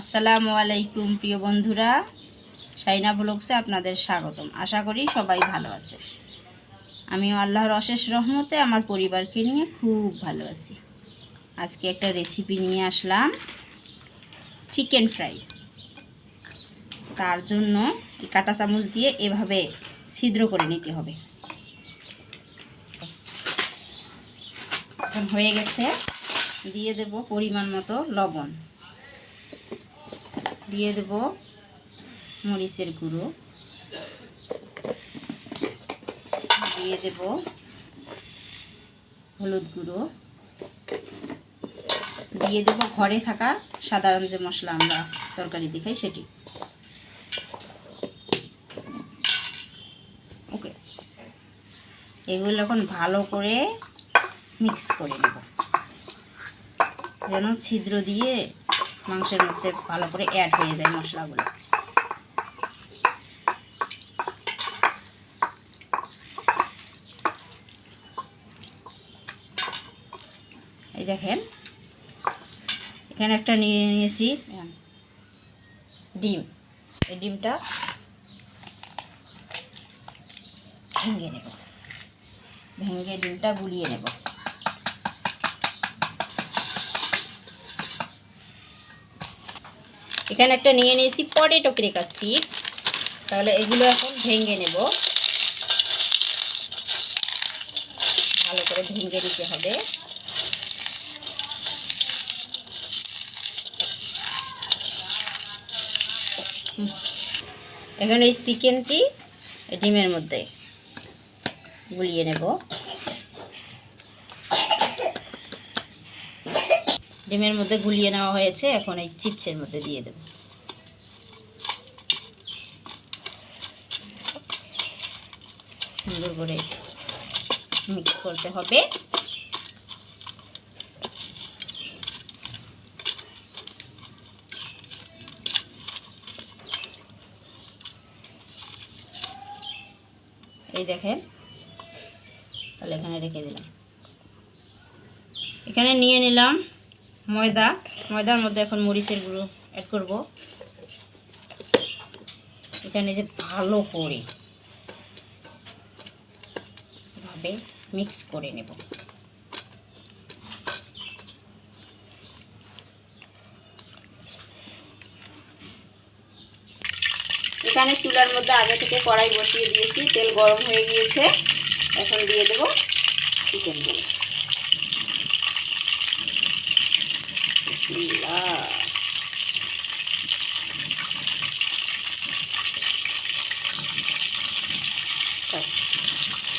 আসসালামু আলাইকুম প্রিয় বন্ধুরা। সাইনা ব্লগসে আপনাদের স্বাগতম। আশা করি সবাই ভালো আছে আমি আল্লাহর অশেষ রহমতে আমার পরিবারকে নিয়ে খুব ভালো আছি। আজকে একটা রেসিপি নিয়ে আসলাম। চিকেন ফ্রাই তার জন্য কাঁটা চামচ দিয়ে এভাবে ছিদ্র করে নিতে হবে। এখন হয়ে গেছে। দিয়ে দেব পরিমাণ মতো লবণ। দিয়ে দেব মরিচের গুঁড়ো। দিয়ে দেব হলুদ গুঁড়ো। দিয়ে দেব ঘরে থাকা সাধারণ যে মশলা আমরা তরকারিতে খাই সেটি। ওকে। এগুলো এখন ভালো করে মিক্স করে নেব। যেন ছিদ্র দিয়ে মাংসের মধ্যে ভালো করে অ্যাড হয়ে যায় মশলাগুলো। এই দেখেন এখানে একটা নিয়ে নিয়েছি ডিম। এই ডিমটা ভেঙে নেব। ভেঙে ডিমটা গুলিয়ে নেব। এখানে একটা নিয়ে নিয়েছি পটেটো ক্রেকার চিপস। তাহলে এগুলো এখন ভেঙে নেব। ভালো করে ভেঙে নিতে হবে। এখন এই চিকেনটি ডিমের মধ্যে গুলিয়ে নেব। ডিমের মধ্যে গুলিয়ে নেওয়া হয়েছে, এখন এই চিপসের মধ্যে দিয়ে দেব। সুন্দর করে মিক্স করতে হবে। এই দেখেন, তাহলে এখানে রেখে দিলাম। এখানে নিয়ে নিলাম ময়দা, ময়দার মধ্যে এখন মরিচের গুঁড়ো অ্যাড করব। এখানে যে ভালো করে ভাবে মিক্স করে নেব। এখানে চুলার মধ্যে আগে থেকে কড়াই বসিয়ে দিয়েছি, তেল গরম হয়ে গিয়েছে। এখন দিয়ে দেব চিকেনগুলো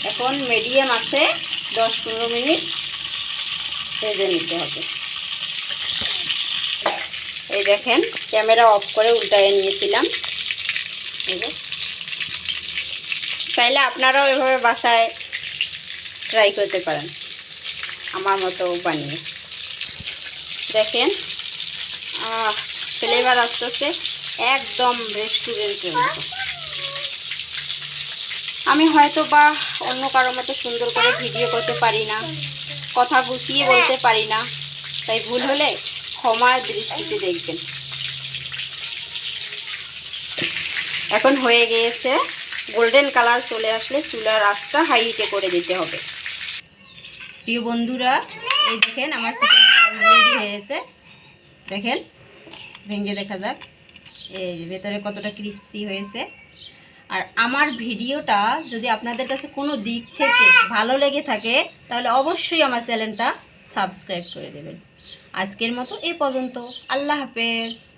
এখন মিডিয়াম আছে, দশ পনেরো মিনিট ভেজে নিতে হবে। এই দেখেন, ক্যামেরা অফ করে উল্টায় নিয়েছিলাম। চাইলে আপনারাও এভাবে বাসায় ট্রাই করতে পারেন। আমার মতো বানিয়ে। দেখেন। ফ্লেভার আসতেছে একদম রেস্টুরেন্টের মতো আমি হয়তো বা অন্য কারোর মতো সুন্দর করে ভিডিও করতে পারি না, কথা গুছিয়ে বলতে পারি না, তাই ভুল হলে ক্ষমার দৃষ্টিতে দেখবেন। এখন হয়ে গিয়েছে গোল্ডেন কালার চলে আসলে চুলার আঁচটা হাইটে করে দিতে হবে। প্রিয় বন্ধুরা, এই দেখেন আমার চিকেনটা হয়েছে। দেখেন, ভেঙে দেখা যাক। এই যে ভেতরে কতটা ক্রিস্পি হয়েছে। আর আমার ভিডিওটা যদি আপনাদের কাছে কোনো দিক থেকে ভালো লেগে থাকে, তাহলে অবশ্যই আমার চ্যানেলটা সাবস্ক্রাইব করে দেবেন। আজকের মতো এ পর্যন্ত। আল্লাহ হাফেজ।